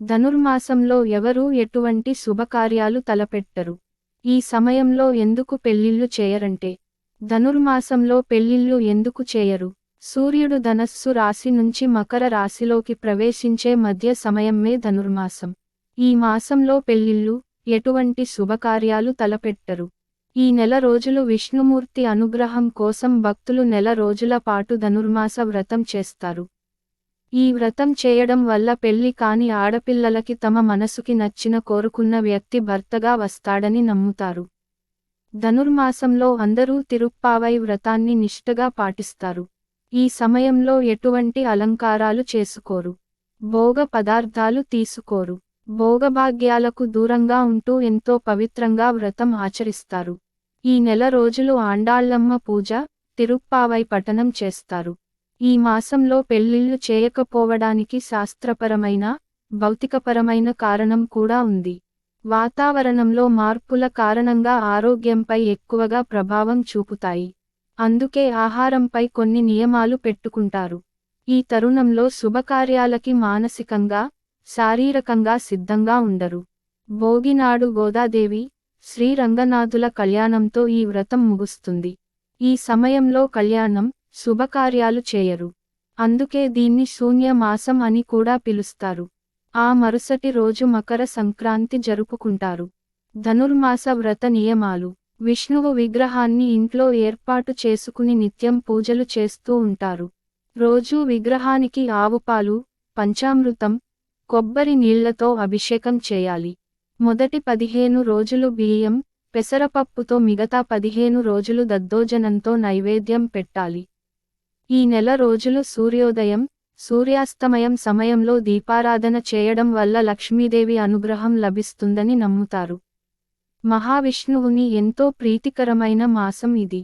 ధనుర్మాసంలో ఎవరూ ఎటువంటి శుభకార్యాలు తలపెట్టరు. ఈ సమయంలో ఎందుకు పెళ్ళిళ్ళు చేయరంటే ధనుర్మాసంలో పెళ్ళిళ్ళు ఎందుకు చేయరు? సూర్యుడు ధనస్సు రాశి నుంచి మకర రాశిలోకి ప్రవేశించే మధ్య సమయమే ధనుర్మాసం. ఈ మాసంలో పెళ్ళిళ్ళు ఎటువంటి శుభకార్యాలు తలపెట్టరు. ఈ నెల రోజులు విష్ణుమూర్తి అనుగ్రహం కోసం భక్తులు నెల రోజుల పాటు ధనుర్మాస వ్రతం చేస్తారు. ఈ వ్రతం చేయడం వల్ల పెళ్ళి కాని ఆడపిల్లలకి తమ మనసుకి నచ్చిన కోరుకున్న వ్యక్తి భర్తగా వస్తాడని నమ్ముతారు. ధనుర్మాసంలో అందరూ తిరుప్పావై వ్రతాన్ని నిష్ఠగా పాటిస్తారు. ఈ సమయంలో ఎటువంటి అలంకారాలు చేసుకోరు. భోగ పదార్థాలు తీసుకోరు. భోగభాగ్యాలకు దూరంగా ఉంటూ ఎంతో పవిత్రంగా వ్రతం ఆచరిస్తారు. ఈ నెల రోజులు ఆండాళ్ళమ్మ పూజ తిరుప్పావై పఠనం చేస్తారు. ఈ మాసంలో పెళ్ళిళ్ళు చేయకపోవడానికి శాస్త్రపరమైన భౌతికపరమైన కారణం కూడా ఉంది. వాతావరణంలో మార్పుల కారణంగా ఆరోగ్యంపై ఎక్కువగా ప్రభావం చూపుతాయి. అందుకే ఆహారంపై కొన్ని నియమాలు పెట్టుకుంటారు. ఈ తరుణంలో శుభకార్యాలకి మానసికంగా శారీరకంగా సిద్ధంగా ఉండరు. భోగినాడు గోదాదేవి శ్రీరంగనాథుల కళ్యాణంతో ఈ వ్రతం ముగుస్తుంది. ఈ సమయంలో కళ్యాణం శుభకార్యాలు చేయరు. అందుకే దీన్ని శూన్య మాసం అని కూడా పిలుస్తారు. ఆ మరుసటి రోజు మకర సంక్రాంతి జరుపుకుంటారు. ధనుర్మాస వ్రత నియమాలు. విష్ణువు విగ్రహాన్ని ఇంట్లో ఏర్పాటు చేసుకుని నిత్యం పూజలు చేస్తూ ఉంటారు. రోజూ విగ్రహానికి ఆవుపాలు పంచామృతం కొబ్బరి నీళ్ళతో అభిషేకం చేయాలి. మొదటి పదిహేను రోజులు బియ్యం పెసరపప్పుతో మిగతా పదిహేను రోజులు దద్దోజనంతో నైవేద్యం పెట్టాలి. ఈ నెల రోజులు సూర్యోదయం సూర్యాస్తమయం సమయంలో దీపారాధన చేయడం వల్ల లక్ష్మీదేవి అనుగ్రహం లభిస్తుందని నమ్ముతారు. మహావిష్ణువుని ఎంతో ప్రీతికరమైన మాసం ఇది.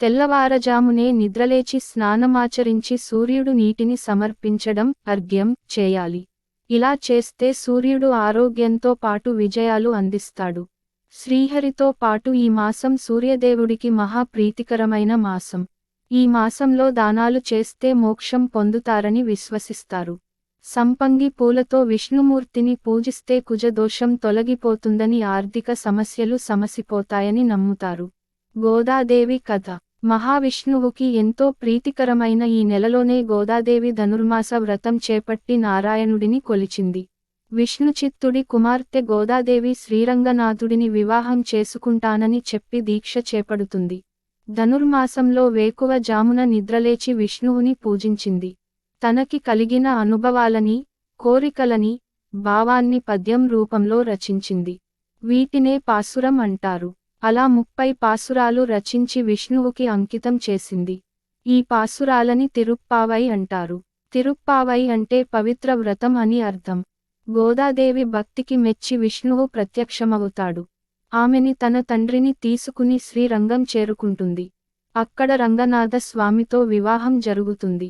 తెల్లవారజామునే నిద్రలేచి స్నానమాచరించి సూర్యుడు నీటిని సమర్పించడం అర్ఘ్యం చేయాలి. ఇలా చేస్తే సూర్యుడు ఆరోగ్యంతో పాటు విజయాలు అందిస్తాడు. శ్రీహరితో పాటు ఈ మాసం సూర్యదేవుడికి మహా ప్రీతికరమైన మాసం. ఈ మాసంలో దానాలు చేస్తే మోక్షం పొందుతారని విశ్వసిస్తారు. సంపంగి పూలతో విష్ణుమూర్తిని పూజిస్తే కుజదోషం తొలగిపోతుందని ఆర్థిక సమస్యలు సమసిపోతాయని నమ్ముతారు. గోదాదేవి కథ. మహావిష్ణువుకి ఎంతో ప్రీతికరమైన ఈ నెలలోనే గోదాదేవి ధనుర్మాస వ్రతం చేపట్టి నారాయణుడిని కొలిచింది. విష్ణుచిత్తుడి కుమార్తె గోదాదేవి శ్రీరంగనాథుడిని వివాహం చేసుకుంటానని చెప్పి దీక్ష చేపడుతుంది. ధనుర్మాసంలో వేకువ జామున నిద్రలేచి విష్ణువుని పూజించింది. తనకి కలిగిన అనుభవాలని కోరికలని భావాన్ని పద్యం రూపంలో రచించింది. వీటినే పాసురం అంటారు. అలా ముప్పై పాసురాలు రచించి విష్ణువుకి అంకితం చేసింది. ఈ పాసురాలని తిరుప్పావై అంటారు. తిరుప్పావై అంటే పవిత్ర వ్రతం అని అర్థం. గోదాదేవి భక్తికి మెచ్చి విష్ణువు ప్రత్యక్షమవుతాడు. ఆమెని తన తండ్రిని తీసుకుని శ్రీరంగం చేరుకుంటుంది. అక్కడ రంగనాథ స్వామితో వివాహం జరుగుతుంది.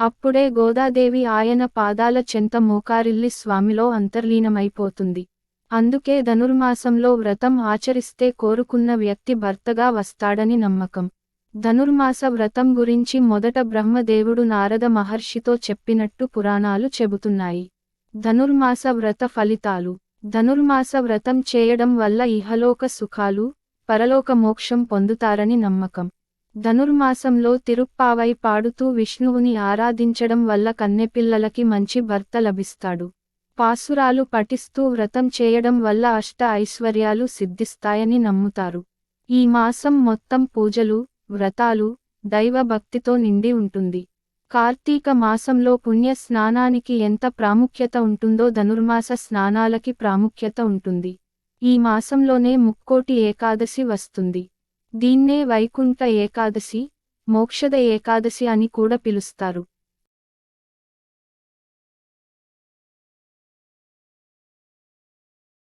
అప్పుడే గోదాదేవి ఆయన పాదాల చెంత మోకారిల్లి స్వామిలో అంతర్లీనమైపోతుంది. అందుకే ధనుర్మాసంలో వ్రతం ఆచరిస్తే కోరుకున్న వ్యక్తి భర్తగా వస్తాడని నమ్మకం. ధనుర్మాస వ్రతం గురించి మొదట బ్రహ్మదేవుడు నారద మహర్షితో చెప్పినట్టు పురాణాలు చెబుతున్నాయి. ధనుర్మాస వ్రత ఫలితాలు. ధనుర్మాస వ్రతం చేయడం వల్ల ఇహలోక సుఖాలు పరలోక మోక్షం పొందుతారని నమ్మకం. ధనుర్మాసంలో తిరుప్పావై పాడుతూ విష్ణువుని ఆరాధించడం వల్ల కన్నెపిల్లలకి మంచి భర్త లభిస్తాడు. పాసురాలు పఠిస్తూ వ్రతం చేయడం వల్ల అష్ట ఐశ్వర్యాలు సిద్ధిస్తాయని నమ్ముతారు. ఈ మాసం మొత్తం పూజలు వ్రతాలు దైవ భక్తితో నిండి ఉంటుంది. కార్తీక మాసంలో పుణ్య స్నానానికి ఎంత ప్రాముఖ్యత ఉంటుందో ధనుర్మాస స్నానాలకి ప్రాముఖ్యత ఉంటుంది. ఈ మాసంలోనే ముక్కోటి ఏకాదశి వస్తుంది. దీన్నే వైకుంఠ ఏకాదశి మోక్షద ఏకాదశి అని కూడా పిలుస్తారు.